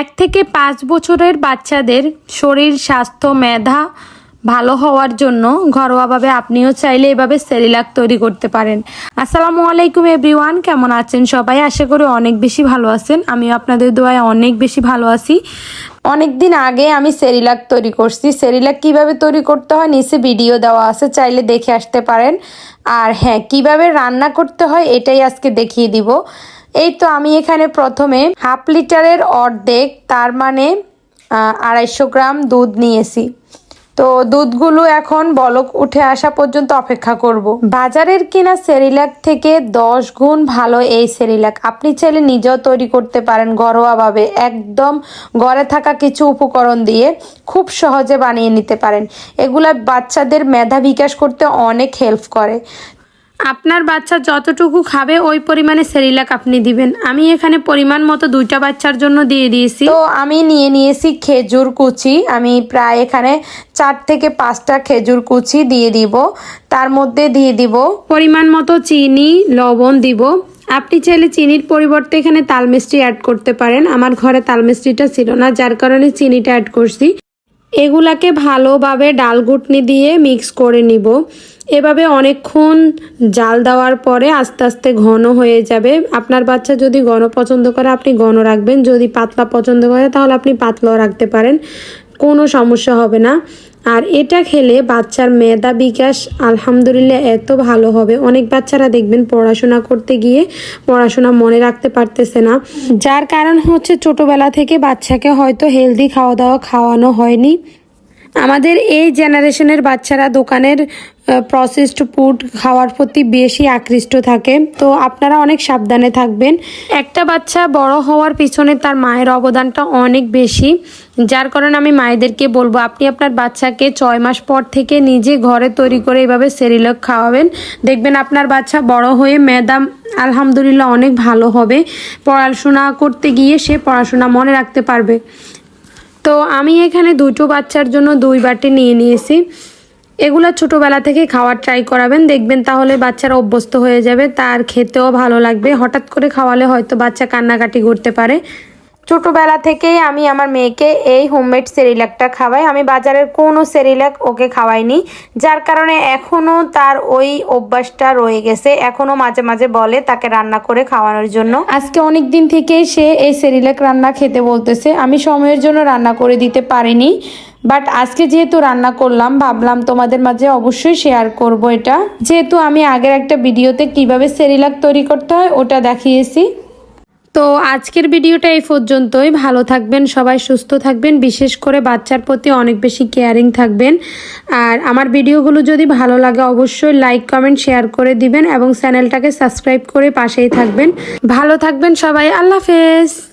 এক থেকে পাঁচ বছরের বাচ্চাদের শরীর, স্বাস্থ্য, মেধা ভালো হওয়ার জন্য ঘরোয়াভাবে আপনিও চাইলে এভাবে সেরিলাক তৈরি করতে পারেন। আসসালামু আলাইকুম এভরিওয়ান, কেমন আছেন সবাই? আশা করি অনেক বেশি ভালো আছেন। আমিও আপনাদের দোয়ায় অনেক বেশি ভালো আছি। অনেক দিন আগে আমি সেরিলাক তৈরি করছি। সেরিলাক কীভাবে তৈরি করতে হয় নিচে ভিডিও দেওয়া আছে, চাইলে দেখে আসতে পারেন। আর হ্যাঁ কীভাবে রান্না করতে হয় এটাই আজকে দেখিয়ে দিব। এই তো আমি এখানে প্রথমে হাফ লিটারের অর্ধেক, তার মানে আড়াইশো গ্রাম দুধ নিয়েছি। তো দুধগুলো এখন বলক উঠে আসা পর্যন্ত অপেক্ষা করব। বাজারের কিনা সেরিলাক থেকে দশ গুণ ভালো এই সেরিলাক। আপনি চাইলে নিজেও তৈরি করতে পারেন ঘরোয়াভাবে। একদম ঘরে থাকা কিছু উপকরণ দিয়ে খুব সহজে বানিয়ে নিতে পারেন। এগুলা বাচ্চাদের মেধা বিকাশ করতে অনেক হেল্প করে। আপনার বাচ্চা যতটুকু খাবে ওই পরিমাণে সেরিলাক আপনি দিবেন। আমি এখানে পরিমাণ মতো দুইটা বাচ্চার জন্য দিয়ে দিয়েছি। তো আমি নিয়ে নিয়েছি খেজুর কুচি। আমি প্রায় এখানে চার থেকে পাঁচটা খেজুর কুচি দিয়ে দিব। তার মধ্যে দিয়ে দিব পরিমাণ মতো চিনি লবণ দিব। আপনি চাইলে চিনির পরিবর্তে এখানে তালমিষ্টি অ্যাড করতে পারেন। আমার ঘরে তাল মিষ্টিটা ছিল না যার কারণে চিনিটা অ্যাড করছি। এগুলাকে ভালোভাবে ডাল গুটনি দিয়ে মিক্স করে নিব। এভাবে অনেকক্ষণ জাল দেওয়ার পরে আস্তে আস্তে ঘন হয়ে যাবে। আপনার বাচ্চা যদি ঘন পছন্দ করে, আপনি ঘন রাখবেন। যদি পাতলা পছন্দ করে, তাহলে আপনি পাতলাও রাখতে পারেন। কোনো সমস্যা হবে না। আর এটা খেলে বাচ্চার মেধা বিকাশ, আলহামদুলিল্লাহ, এত ভালো হবে। অনেক বাচ্চারা দেখবেন পড়াশোনা করতে গিয়ে পড়াশোনা মনে রাখতে পারতেছে না। যার কারণ হচ্ছে ছোটবেলা থেকে বাচ্চাকে হয়তো হেলদি খাওয়া দাওয়া খাওয়ানো হয়নি। আমাদের এই জেনারেশনের বাচ্চারা দোকানের প্রসেসড ফুড খাওয়ার প্রতি বেশি আকৃষ্ট থাকে। তো আপনারা অনেক সাবধানে থাকবেন। একটা বাচ্চা বড় হওয়ার পিছনে তার মায়ের অবদানটা অনেক বেশি। যার কারণে আমি মায়েদেরকে বলব, আপনি আপনার বাচ্চাকে ছয় মাস পর থেকে নিজে ঘরে তৈরি করে এভাবে সেরিলক খাওয়াবেন। দেখবেন আপনার বাচ্চা বড় হয়ে ম্যাদাম, আলহামদুলিল্লাহ, অনেক ভালো হবে। পড়াশোনা করতে গিয়ে সে পড়াশোনা মনে রাখতে পারবে। তো আমি এখানে দুটো বাচ্চার জন্য দুই বাটি নিয়ে নিয়েছি। এগুলো ছোটোবেলা থেকে খাওয়ার ট্রাই করাবেন, দেখবেন তাহলে বাচ্চারা অভ্যস্ত হয়ে যাবে, তার খেতেও ভালো লাগবে। হঠাৎ করে খাওয়ালে হয়তো বাচ্চা কান্নাকাটি করতে পারে। ছোটোবেলা থেকেই আমি আমার মেয়েকে এই হোমমেড সেরিল্যাকটা খাওয়াই। আমি বাজারের কোনো সেরিল্যাক ওকে খাওয়াইনি, যার কারণে এখনও তার ওই অভ্যাসটা রয়ে গেছে। এখনও মাঝে মাঝে বলে তাকে রান্না করে খাওয়ানোর জন্য। আজকে অনেক দিন থেকেই সে এই সেরিল্যাক রান্না খেতে বলতেছে। আমি সময়ের জন্য রান্না করে দিতে পারিনি বাট আজকে যেহেতু রান্না করলাম, ভাবলাম তোমাদের মাঝে অবশ্যই শেয়ার করব এটা। যেহেতু আমি আগের একটা ভিডিওতে কীভাবে সেরিলাক তৈরি করতে হয়, ওটা দেখিয়েছি। তো আজকের ভিডিওটা এই পর্যন্তই। ভালো থাকবেন, সবাই সুস্থ থাকবেন, বিশেষ করে বাচ্চার প্রতি অনেক বেশি কেয়ারিং থাকবেন। আর আমার ভিডিওগুলো যদি ভালো লাগে, অবশ্যই লাইক কমেন্ট শেয়ার করে দিবেন এবং চ্যানেলটাকে সাবস্ক্রাইব করে পাশেই থাকবেন। ভালো থাকবেন সবাই, আল্লাহ হাফেজ।